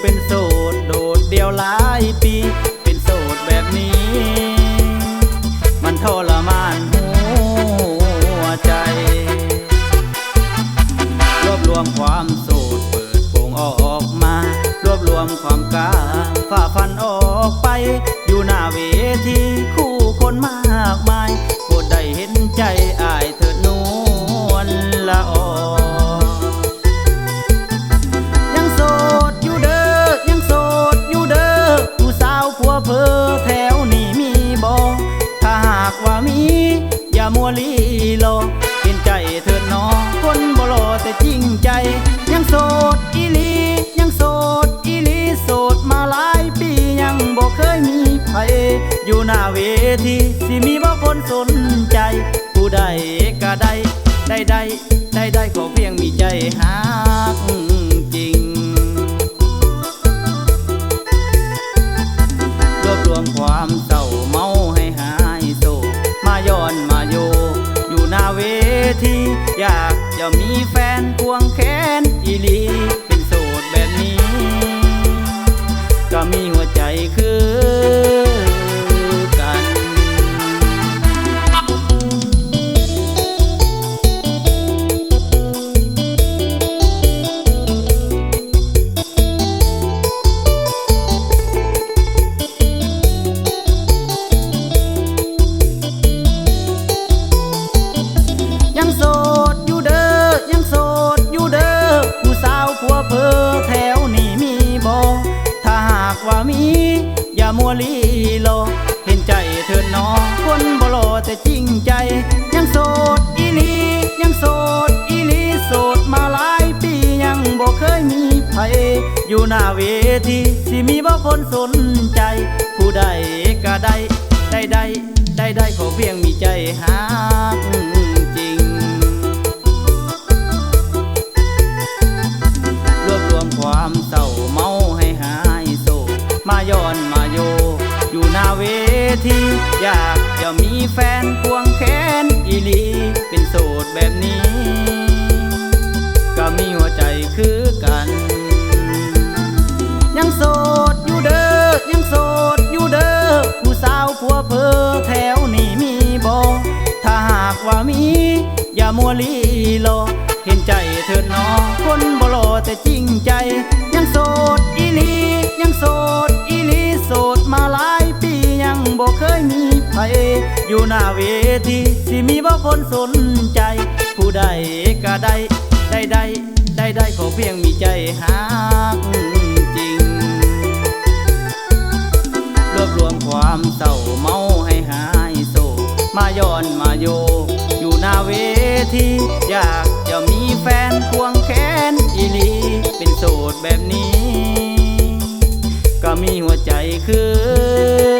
เป็นโสดโดดเดียวหลายปี เป็นโสดแบบนี้ มันทรมานหัวใจ รวบรวมความโสดเปิดโปงออกมา รวบรวมความกล้าฝ่าฟันออกไป อยู่หน้าเวทีคู่คนมา มี อย่ามัวลีโลเห็นใจเถิดน้องคนบ่รอแต่จริงใจ ยังโสดอีลี ยังโสดอีลีโสดมาหลายปียังบ่เคยมีไผอยู่หน้าเวทีสิมีบ่คนสนใจ ผู้ใดก็ได้ ได้ได้ได้ได้ขอเพียงมีใจหัก ที อยากจะมีแฟนควงแขนอีลี วลีโลเห็นใจเธอน้องคนบ่รอแต่จริงใจ ยังโสดอีลียังโสดอีลีโสดมาหลายปียังบ่เคยมีไผอยู่หน้าเวทีสิมีบ่คนสนใจ ผู้ใดก็ได้ได้ได้ได้ได้ขอเพียงมีใจหา ที อยากจะมีแฟนควงแขนอีลี เป็นโสดแบบนี้ ก็มีหัวใจคือกัน ยังโสดอยู่เด้อยังโสดอยู่เด้อผู้สาวผัวเพอแถวนี้มีบ่ถ้าหากว่ามี อย่ามัวลีโลเห็นใจเถิดน้องคนบ่รอแต่จริงใจ อยู่หน้าเวทีสิมีบ่คนสนใจ ผู้ใดก็ได้ได้ได้ได้ได้ขอเพียงมีใจหักจริง รวบรวมความเศร้าเมาให้หายโศกมาย้อนมาโย อยู่หน้าเวที อยากจะมีแฟนควงแขนอีลีเป็นโสดแบบนี้ ก็มีหัวใจคือ